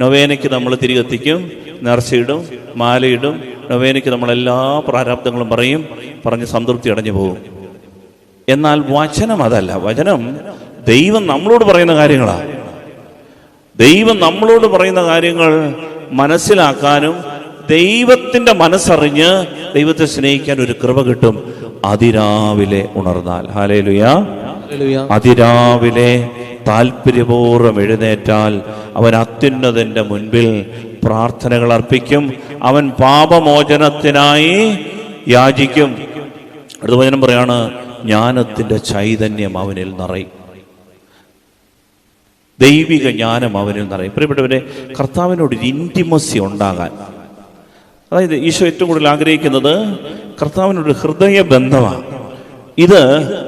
നൊവേനയ്ക്ക് നമ്മൾ തിരികെത്തിക്കും നേർച്ചയിടും മാലയിടും. നൊവേനയ്ക്ക് നമ്മൾ എല്ലാ പ്രാരാബ്ദങ്ങളും പറയും പറഞ്ഞ് സംതൃപ്തി അടഞ്ഞു പോകും. എന്നാൽ വചനം അതല്ല. വചനം ദൈവം നമ്മളോട് പറയുന്ന കാര്യങ്ങളാണ് ദൈവം നമ്മളോട് പറയുന്ന കാര്യങ്ങൾ മനസ്സിലാക്കാനും ദൈവത്തിന്റെ മനസ്സറിഞ്ഞ് ദൈവത്തെ സ്നേഹിക്കാൻ ഒരു കൃപ കിട്ടും. അതിരാവിലെ ഉണർന്നാൽ. ഹാലേലുയാ അതിരാവിലെ താല്പര്യപൂർവം എഴുന്നേറ്റാൽ അവൻ അത്യുന്നതന്റെ മുൻപിൽ പ്രാർത്ഥനകൾ അർപ്പിക്കും. അവൻ പാപമോചനത്തിനായി യാചിക്കും. അടുത്ത വചനം പറയാണ് ജ്ഞാനത്തിന്റെ ചൈതന്യം അവനിൽ നിറയും. ദൈവിക ജ്ഞാനം അവനിൽ നിറയും. പ്രിയപ്പെട്ടവരെ കർത്താവിനോട് ഒരു ഇന്റിമസി ഉണ്ടാകാൻ. അതായത് ഈശോ ഏറ്റവും കൂടുതൽ ആഗ്രഹിക്കുന്നത് കർത്താവിനോട് ഹൃദയ ബന്ധമാണ് ഇത്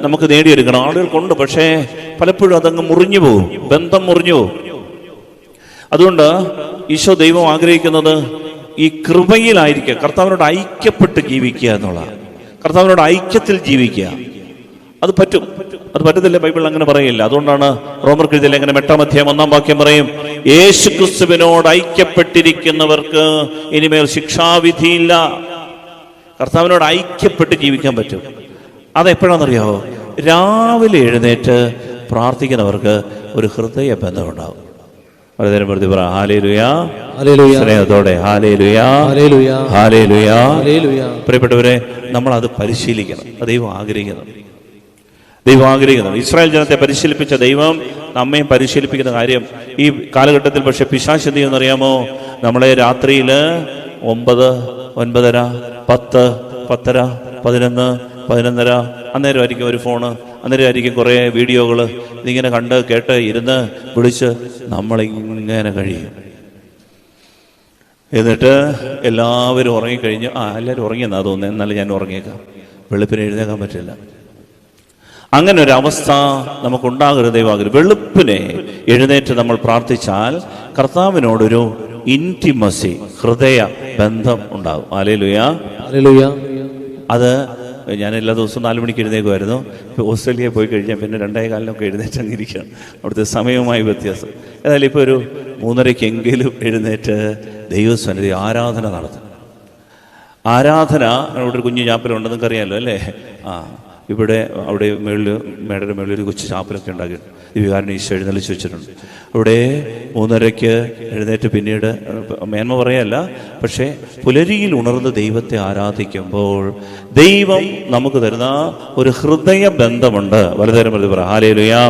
നമുക്ക് നേടിയെടുക്കണം. ആളുകൾക്കുണ്ട് പക്ഷേ പലപ്പോഴും അതങ്ങ് മുറിഞ്ഞു പോകും. ബന്ധം മുറിഞ്ഞു പോകും. അതുകൊണ്ട് ഈശോ ദൈവം ആഗ്രഹിക്കുന്നത് ഈ കൃപയിലായിരിക്കുക. കർത്താവിനോട് ഐക്യപ്പെട്ട് ജീവിക്കുക എന്നുള്ള കർത്താവിനോട് ഐക്യത്തിൽ ജീവിക്കുക. അത് പറ്റും. അത് പറ്റത്തില്ല ബൈബിൾ അങ്ങനെ പറയില്ല. അതുകൊണ്ടാണ് റോമർ കൃതിയിൽ എങ്ങനെ എട്ടാം ഒന്നാം വാക്യം പറയും യേശു ക്രിസ്തുവിനോട് ഐക്യപ്പെട്ടിരിക്കുന്നവർക്ക് ഇനിമേൽ ശിക്ഷാവിധിയില്ല. കർത്താവിനോട് ഐക്യപ്പെട്ട് ജീവിക്കാൻ പറ്റും. അതെപ്പോഴാണെന്നറിയാമോ രാവിലെ എഴുന്നേറ്റ് പ്രാർത്ഥിക്കുന്നവർക്ക് ഒരു ഹൃദയ ബന്ധമുണ്ടാവും വളരെ നേരം വെറുതെ പറ ഹാലേ ലുയാ സ്നേഹത്തോടെ ഹാലേ ലുയാ ഹല്ലേലൂയ ഹാലേ ലുയാ പ്രിയപ്പെട്ടവരെ നമ്മൾ അത് പരിശീലിക്കണം. ദൈവം ആഗ്രഹിക്കുന്നു. ദൈവം ആഗ്രഹിക്കുന്നു. ഇസ്രായേൽ ജനത്തെ പരിശീലിപ്പിച്ച ദൈവം നമ്മയും പരിശീലിപ്പിക്കുന്ന കാര്യം ഈ കാലഘട്ടത്തിൽ പക്ഷെ പിശാശ് എന്ത് ചെയ്യുമെന്നറിയാമോ നമ്മളെ രാത്രിയിൽ ഒമ്പത് ഒൻപതര പത്ത് പത്തര പതിനൊന്ന് പതിനൊന്നര അന്നേരമായിരിക്കും ഒരു ഫോണ് അന്നേരമായിരിക്കും കുറേ വീഡിയോകൾ ഇതിങ്ങനെ കണ്ട് കേട്ട് ഇരുന്ന് വിളിച്ച് നമ്മളിങ്ങനെ കഴിയും. എന്നിട്ട് എല്ലാവരും ഉറങ്ങിക്കഴിഞ്ഞു ആ എല്ലാവരും ഉറങ്ങിയെന്നാ തോന്നുന്നത് എന്നാലും ഞാൻ ഉറങ്ങിയേക്കാം. വെളുപ്പിന് എഴുന്നേക്കാൻ പറ്റില്ല. അങ്ങനെ ഒരു അവസ്ഥ നമുക്കുണ്ടാകരുത് ദൈവാഗ്രഹം. വെളുപ്പിനെ എഴുന്നേറ്റ് നമ്മൾ പ്രാർത്ഥിച്ചാൽ കർത്താവിനോടൊരു ഇന്റിമസി ഹൃദയ ബന്ധം ഉണ്ടാകും. ഹല്ലേലൂയ അത് ഞാൻ എല്ലാ ദിവസവും നാല് മണിക്ക് എഴുന്നേക്കുമായിരുന്നു ഇപ്പോൾ ഓസ്ട്രേലിയയിൽ പോയി കഴിഞ്ഞാൽ പിന്നെ രണ്ടേ കാലിനൊക്കെ എഴുന്നേറ്റ് അങ്ങിരിക്കുകയാണ് അവിടുത്തെ സമയവുമായി വ്യത്യാസം. ഏതായാലും ഇപ്പോൾ ഒരു മൂന്നരയ്ക്കെങ്കിലും എഴുന്നേറ്റ് ദൈവസന്നിധി ആരാധന നടത്തും. ആരാധന അവിടെ ഒരു കുഞ്ഞു നിങ്ങൾക്ക് അറിയാമല്ലോ അല്ലേ? ആ. ഇവിടെ അവിടെ മേളിൽ മേടയുടെ മേളിൽ ഒരു കൊച്ചു ചാപ്പലൊക്കെ ഉണ്ടാക്കിയിട്ടുണ്ട് ദിവ്യകാരൻ ഈശോ എഴുന്നള്ളിച്ച് വെച്ചിട്ടുണ്ട്. അവിടെ മൂന്നരയ്ക്ക് എഴുന്നേറ്റ് പിന്നീട് മേന്മ പറയല്ല പക്ഷേ പുലരിയിൽ ഉണർന്ന് ദൈവത്തെ ആരാധിക്കുമ്പോൾ ദൈവം നമുക്ക് തരുന്ന ഒരു ഹൃദയ ബന്ധമുണ്ട് വലുതരം പറ ഹാലേ ലുയാ